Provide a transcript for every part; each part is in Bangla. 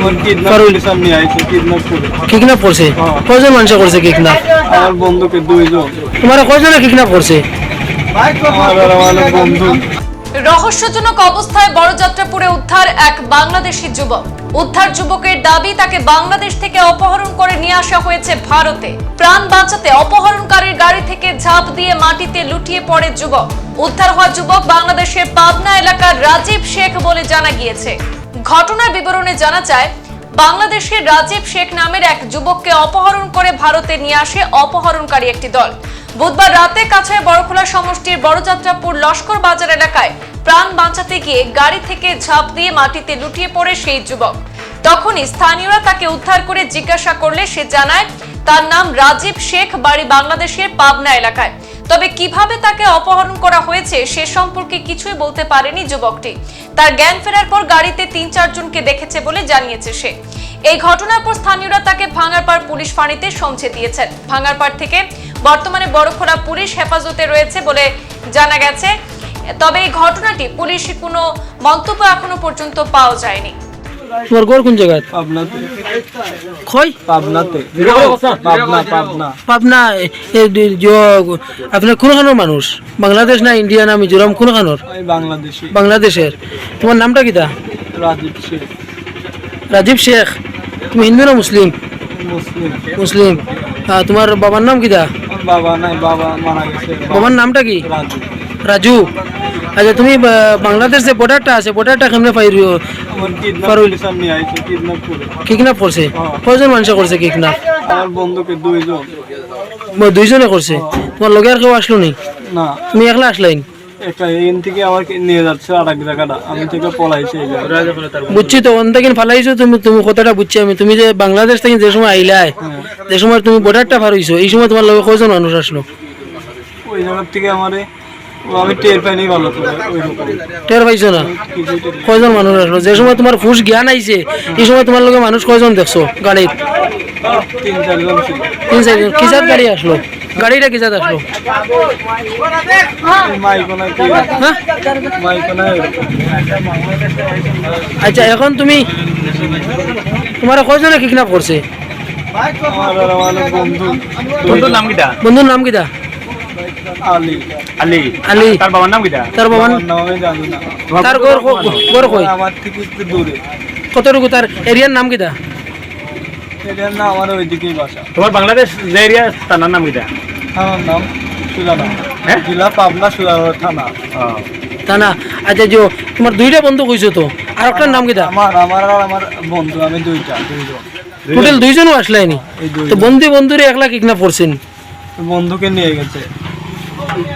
আমার কিডন্যাপ ফারুল। পুলিশ নিয়ে আইছে কিডন্যাপ করে কিডন্যাপ করছে। কয়জন মানুষ করছে কিডন্যাপ আমার বন্ধুকে দুইজন। তোমার কয়জনে কিডন্যাপ করছে আমার আর আমার বন্ধু। রহস্যজনক অবস্থায় বড়যাত্রাপুরে উদ্ধার এক বাংলাদেশি যুবক। উদ্ধার যুবকের দাবি তাকে বাংলাদেশ থেকে অপহরণ করে নিয়ে আসা হয়েছে ভারতে। প্রাণ বাঁচাতে অপহরণকারীর গাড়ি থেকে ঝাঁপ দিয়ে মাটিতে লুটিয়ে পড়ে যুবক। উদ্ধার হওয়া যুবক বাংলাদেশের পাবনা এলাকার রাজীব শেখ বলে জানা গিয়েছে। ঘটনার বিবরণে জানা যায়, বাংলাদেশের রাজীব শেখ নামের এক যুবককে অপহরণ করে ভারতে নিয়ে আসে অপহরণকারী একটি দল। বুধবার রাতে কাছায় বড়খোলা সমষ্টির বড়যাত্রাপুর লস্কর বাজার এলাকায় প্রাণ বাঁচাতে গিয়ে গাড়ি থেকে ঝাঁপ দিয়ে মাটিতে লুটিয়ে পড়ে সেই যুবক। তখনই স্থানীয়রা তাকে উদ্ধার করে জিজ্ঞাসা করলে সে জানায়, তার নাম রাজীব শেখ, বাড়ি বাংলাদেশের পাবনা এলাকায়। তবে কীভাবে তাকে অপহরণ করা হয়েছে সে সম্পর্কে কিছুই বলতে পারেনি যুবকটি। তার জ্ঞান ফেরার পর গাড়িতে তিন চারজনকে দেখেছে বলে জানিয়েছে সে। এই ঘটনার পর স্থানীয়রা তাকে ভাঙারপাড় পুলিশ ফাঁড়িতে সমছে দিয়েছেন। ভাঙারপাড় থেকে বর্তমানে বড়খোড়া পুলিশ হেফাজতে রয়েছে বলে জানা গেছে। তবে এই ঘটনাটি পুলিশ কোনো মন্তব্য এখনও পর্যন্ত পাওয়া যায়নি। তোমার ঘর কোন জায়গায়? পাবনাতে। কই পাবনাতে। পাবনা? পাবনা পাবনা। জ- আপনার মানুষ? বাংলাদেশ না ইন্ডিয়া না মিজোরাম কোনখানোর? আমি বাংলাদেশি। বাংলাদেশের। তোমার নামটা কিতা রাজীব শেখ। রাজীব শেখ। তুমি হিন্দু না মুসলিম? মুসলিম। মুসলিম। তোমার বাবার নাম কিতা বাবা নাই বাবা মারা গেছে। বাবার নামটা কি? রাজু। রাজু। আচ্ছা তুমি বাংলাদেশ যে বর্ডারটা আছে বর্ডারটা কেমনে পাই আমার কিডন্যাপ কিডন্যাপ করছে? হ্যাঁ। কয়জন মানুষ করছে কিকনাপ আমার বন্ধুকে দুইজন। দুইজনে করছে? তোমার লগে আর কেউ আসলো নি? না। তুমি একলা আসলাইন একটা এখান থেকে আমাকে নিয়ে যাচ্ছে আর এক জায়গাটা। আমি থেকে পলাইছি এই জায়গায়। বুঝছি তো অন থেকে ফালাইছো তুমি তুমি কথাটা বুঝছি আমি। তুমি যে বাংলাদেশ থেকে যে সময় আইলাই যে সময় তুমি বর্ডারটা পার হইছো এই সময় তোমার লগে কয়জন মানুষ আসলো? ওই জায়গার থেকে আমারে আমি টের পাইনি ভালো পাইছো না। কয়জন মানুষ আসলো? যে সময় তোমার ফুস জ্ঞান আইছে এই সময় তোমার লগে মানুষ কয়জন দেখছ গাড়িত? তিন চারজন ছিল। তিন চারজন। গাড়ি আসলো? গাড়িটা কিসাত আসলো মাইকোনায় কি হ্যাঁ। মাইকোনায় আচ্ছা এখন তুমি তোমার কয়জনে কিডন্যাপ করছে? বন্ধুর নাম কিটা? বন্ধুর নাম কিটা? আলী। আলী। আলী। তার বাবার নাম কিটা? তার বাবার নাম জানি না। তার ঘর ক- ঘর কই? আমার থেকে একটু দূরে। কতটুকু তার এরিয়ার নাম কিটা? এটার না আমার ওইদিকেই বাসা। তোমার বাংলাদেশ যে এরিয়া তার নাম কিটা? থানার নাম সুজানা হ্যাঁ? জেলা পাবনা সুজানা থানা। তা না আচ্ছা যে তোমার দুইটা বন্ধু কইছো তো আর একটার নাম কিটা? আমার আমার আর আমার বন্ধু আমি দুইটা দুইজন। টোটাল দুইজনও আসলাইনি এই তো বন্ধু বন্ধুরে একলা কিডন্যাপ করছেন বন্ধুকে নিয়ে গেছে।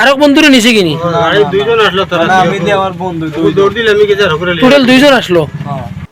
আরেক বন্ধুরে নিছে কিনি? দুইজন আসলো না, আমি আমার বন্ধু দুইজন দিলে আমি গেছে টোটাল দুইজন আসলো? হ্যাঁ।